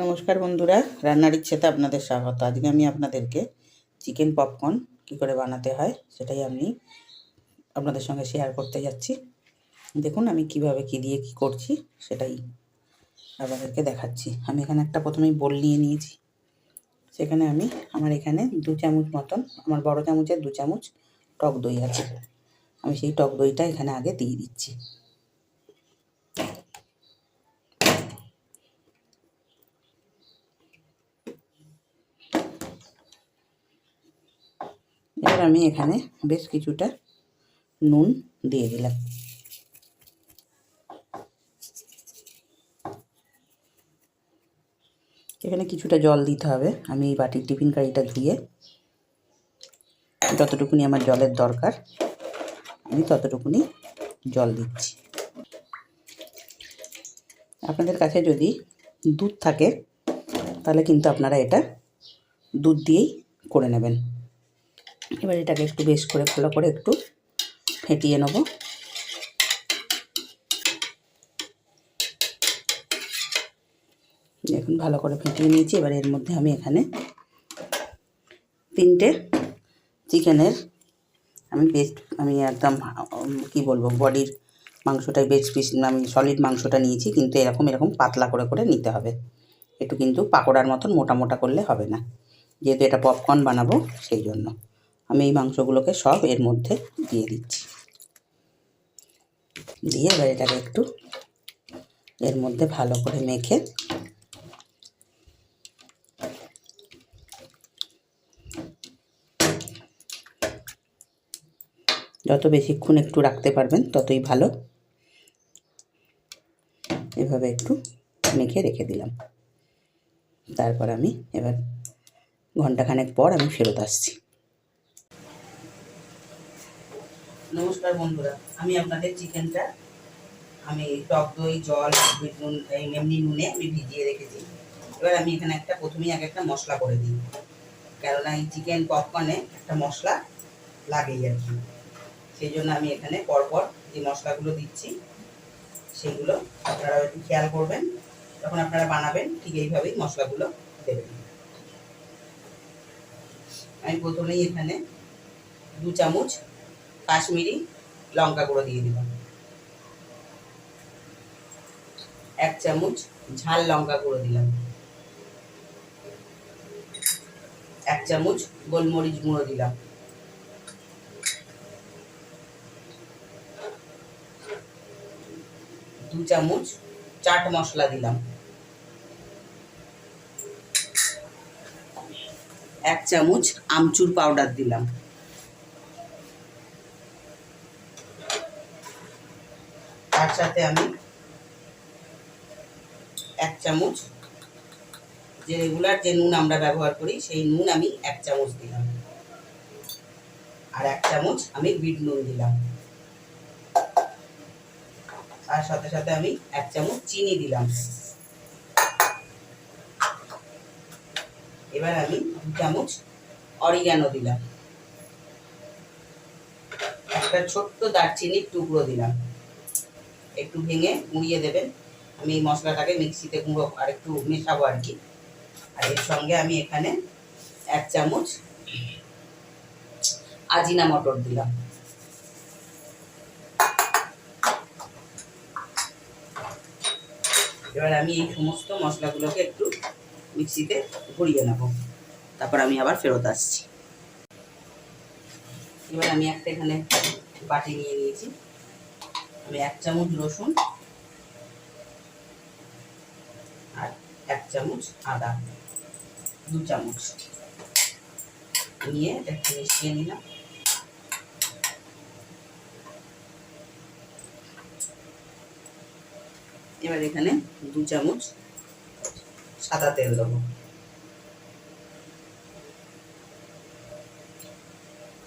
নমস্কার বন্ধুরা, রান্নার ইচ্ছেতে আপনাদের স্বাগত। আজকে আমি আপনাদেরকে চিকেন পপকর্ন কি করে বানাতে হয় সেটাই আমি আপনাদের সঙ্গে শেয়ার করতে যাচ্ছি। দেখুন আমি কীভাবে কি দিয়ে কি করছি সেটাই আপনাদেরকে দেখাচ্ছি। আমি এখানে একটা প্রথমেই বোল নিয়ে নিয়েছি। সেখানে আমি আমার এখানে দু চামচ মতন, আমার বড় চামচের দু চামচ টক দই আছে। আমি সেই টক দইটা এখানে আগে দিয়ে দিচ্ছি। এবার আমি এখানে বেশ কিছুটা নুন দিয়ে দিলাম। এখানে কিছুটা জল দিতে হবে। আমি এই বাটির টিফিন কারিটা ধুয়ে যতটুকুনি আমার জলের দরকার আমি ততটুকুনি জল দিচ্ছি। আপনাদের কাছে যদি দুধ থাকে, তাহলে কিন্তু আপনারা এটা দুধ দিয়েই করে নেবেন। এবার এটাকে একটু বেশ করে ভালো করে একটু ফেটিয়ে নেব। এখন ভালো করে ফেটিয়ে নিয়েছি। এবার এর মধ্যে আমি এখানে তিনটে চিকেনের আমি বেস্ট আমি একদম কি বলব, বডির মাংসটাই বেস্ট পিস আমি সলিড মাংসটা নিয়েছি, কিন্তু এরকম এরকম পাতলা করে করে নিতে হবে। একটু কিন্তু পাকোড়ার মতন মোটা মোটা করলে হবে না। যেহেতু এটা পপকর্ন বানাবো, সেই জন্য। আমি এই মাংসগুলোকে সব এর মধ্যে দিয়ে দিচ্ছি। দিয়ে এবার এটাকে একটু এর মধ্যে ভালো করে মেখে যত বেশিক্ষণ একটু রাখতে পারবেন, ততই ভালো। এভাবে একটু মেখে রেখে দিলাম। তারপর আমি এবার ঘন্টাখানেক পর আমি ফেরত আসছি। নমস্কার বন্ধুরা, আমি আপনাদের চিকেনটা, আমি টক দই, জল নুন এমনি নুনে আমি ভিজিয়ে রেখেছি। এবার আমি এখানে একটা, প্রথমেই আগে একটা মশলা করে দিই। কেননা এই চিকেন পপকর্নে একটা মশলা লাগেই আর কি। সেই জন্য আমি এখানে পরপর যে মশলাগুলো দিচ্ছি, সেগুলো আপনারা একটু খেয়াল করবেন। যখন আপনারা বানাবেন, ঠিক এইভাবেই মশলাগুলো দেবেন। আমি প্রথমেই এখানে দু চামচ কাশ্মীরি লঙ্কা গুঁড়ো দিয়ে দিলাম। এক চামচ ঝাল লঙ্কা গুঁড়ো দিলাম। এক চামচ গোলমরিচ গুঁড়ো দিলাম। দু চামচ চাট মশলা দিলাম। এক চামচ আমচুর পাউডার দিলাম। তার সাথে আমি এক চামচ যে রেগুলার যে নুন আমরা ব্যবহার করি, সেই নুন আমি এক চামচ দিলাম। আর এক চামচ আমি বিট নুন দিলাম। তার সাথে সাথে আমি এক চামচ চিনি দিলাম। এবার আমি দু চামচ অরিগানো দিলাম। একটা ছোট্ট দারচিনির টুকরো দিলাম। একটু ভেঙে গুঁড়িয়ে দেবেন। আমি এই মশলাটাকে মিক্সিতে গুঁড়ো আর একটু মেশাবো আর কি। আর এর সঙ্গে আমি এখানে এক চামচ আজিনা মটর দিলাম। এবার আমি এই সমস্ত মশলাগুলোকে একটু মিক্সিতে ঘুরিয়ে নেব। তারপর আমি আবার ফেরত আসছি। এবার আমি একটা এখানে বাটি নিয়ে নিয়েছি। আমি এক চামচ রসুন আর এক চামচ আদা। দু চামচ। নিয়ে একটু মিশিয়ে নিলাম। এবার এখানে দু চামচ সাদা তেল দেবো।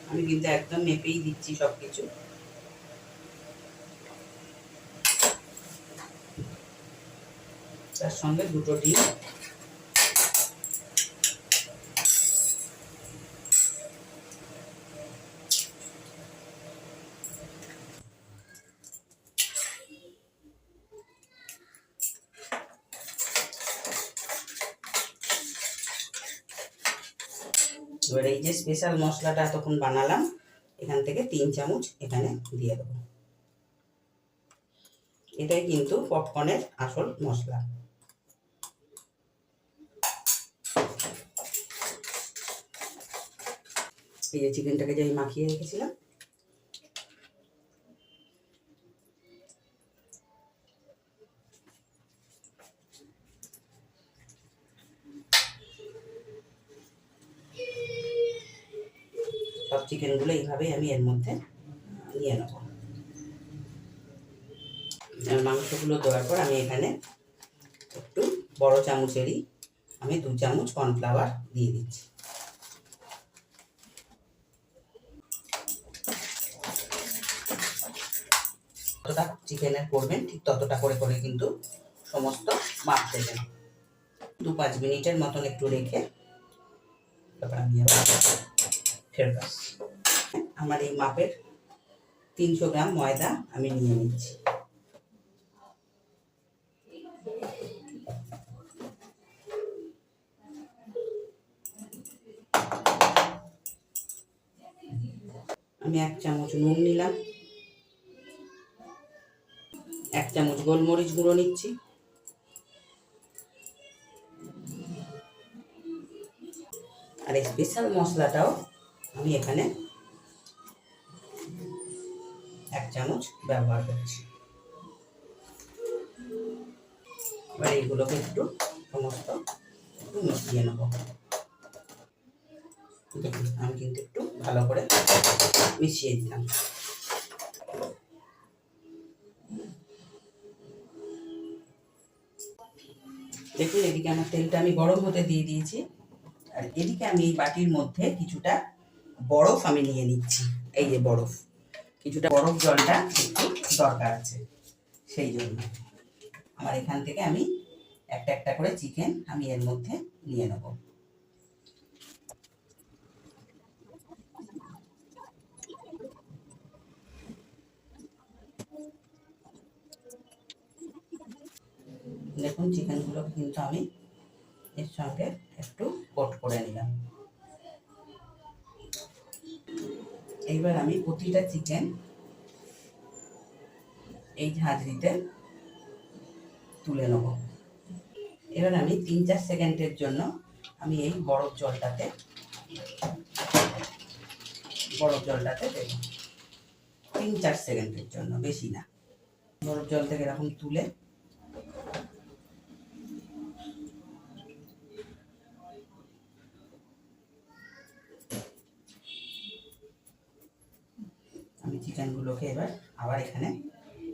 আমি কিন্তু একদম মেপেই দিচ্ছি সব কিছু তার সঙ্গে দুটো ডিম এবার এই যে স্পেশাল মশলাটা এতক্ষণ বানালাম, এখান থেকে তিন চামচ এখানে দিয়ে দেবো। এটাই কিন্তু পপকর্নের আসল মশলা। এই যে চিকেনটাকে যে আমি মাখিয়ে রেখেছিলাম চিকেনগুলো এইভাবেই আমি এর মধ্যে নিয়ে নেব। মাংসগুলো দেওয়ার পর আমি এখানে একটু বড় চামচেরই আমি দু চামচ কর্নফ্লাওয়ার দিয়ে দিচ্ছি। যতটা চিকেনের করবেন ঠিক ততটা করে করে কিন্তু সমস্ত মাপ দেবেন। দু পাঁচ মিনিটের মতন একটু রেখে তারপর আমি আবার ফেরত আসছি। আমার এই মাপের তিনশো গ্রাম ময়দা আমি নিয়ে নিচ্ছি। আমি এক চামচ নুন নিলাম। এক চামচ গোলমরিচ গুঁড়ো নিচ্ছি। আর স্পেশাল মশলাটাও আমি এখানে এক চামচ ব্যবহার করছি। এবার এইগুলোকে একটু সমস্ত একটু মিশিয়ে নেব। দেখুন, আমি কিন্তু একটু ভালো করে মিশিয়ে দিলাম। দেখুন, এদিকে আমার তেলটা আমি গরম হতে দিয়ে দিয়েছি। আর এদিকে আমি এই বাটির মধ্যে কিছুটা বরফ আমি নিয়ে নিচ্ছি। এই যে বরফ। কিছুটা বরফ জলটা একটু দরকার আছে সেই জন্য। আমার এখান থেকে আমি একটা একটা করে চিকেন আমি এর মধ্যে নিয়ে নেব। দেখুন, চিকেনগুলো কিন্তু আমি এর সঙ্গে একটু কোট করে নিলাম। এইবার আমি প্রতিটা চিকেন এই ঝাঁঝরিতে তুলে নেব। এবার আমি তিন চার সেকেন্ডের জন্য আমি এই বরফ জলটাতে বরফ জলটাতে দেব। তিন চার সেকেন্ডের জন্য, বেশি না। বরফ জল থেকে এরকম তুলে আমি চিকেনগুলোকে এবার আবার এখানে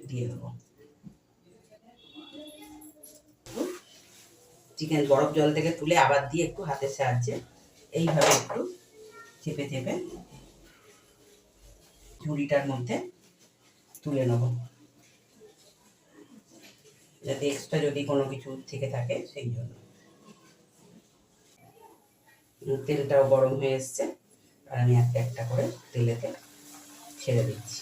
দিয়ে দেবো। চিকেন বরফ জল থেকে তুলে আবার দিয়ে একটু হাতের সাহায্যে এইভাবে একটু চেপে চেপে ঝুড়িটার মধ্যে তুলে নেব। যাতে এক্সট্রা যদি কোনো কিছু থেকে থাকে সেই জন্য। তেলটাও গরম হয়ে এসছে। আর আমি একটা একটা করে তেলেতে ছেড়ে দিচ্ছি।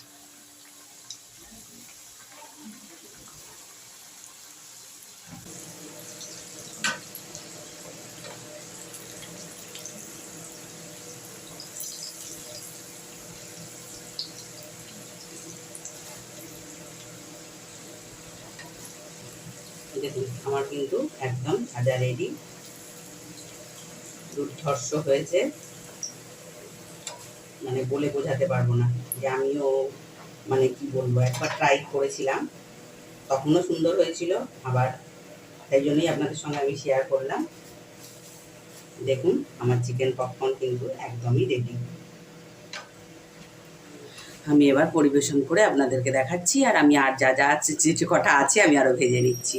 দেখুন আমার কিন্তু একদম ভাজা রেডি দুর্ধর্ষ হয়েছে। মানে বলে বোঝাতে পারব না যে আমিও মানে কি বলব, একবার ট্রাই করেছিলাম। তখনও সুন্দর হয়েছিল আবার। তাই জন্যই আপনাদের সঙ্গে আমি শেয়ার করলাম। দেখুন, আমার চিকেন পপকর্ন কিন্তু একদমই রেডি আমি এবার পরিবেশন করে আপনাদেরকে দেখাচ্ছি আর আমি আর যা যা আছে, যে কটা আছে আমি আরও ভেজে নিচ্ছি।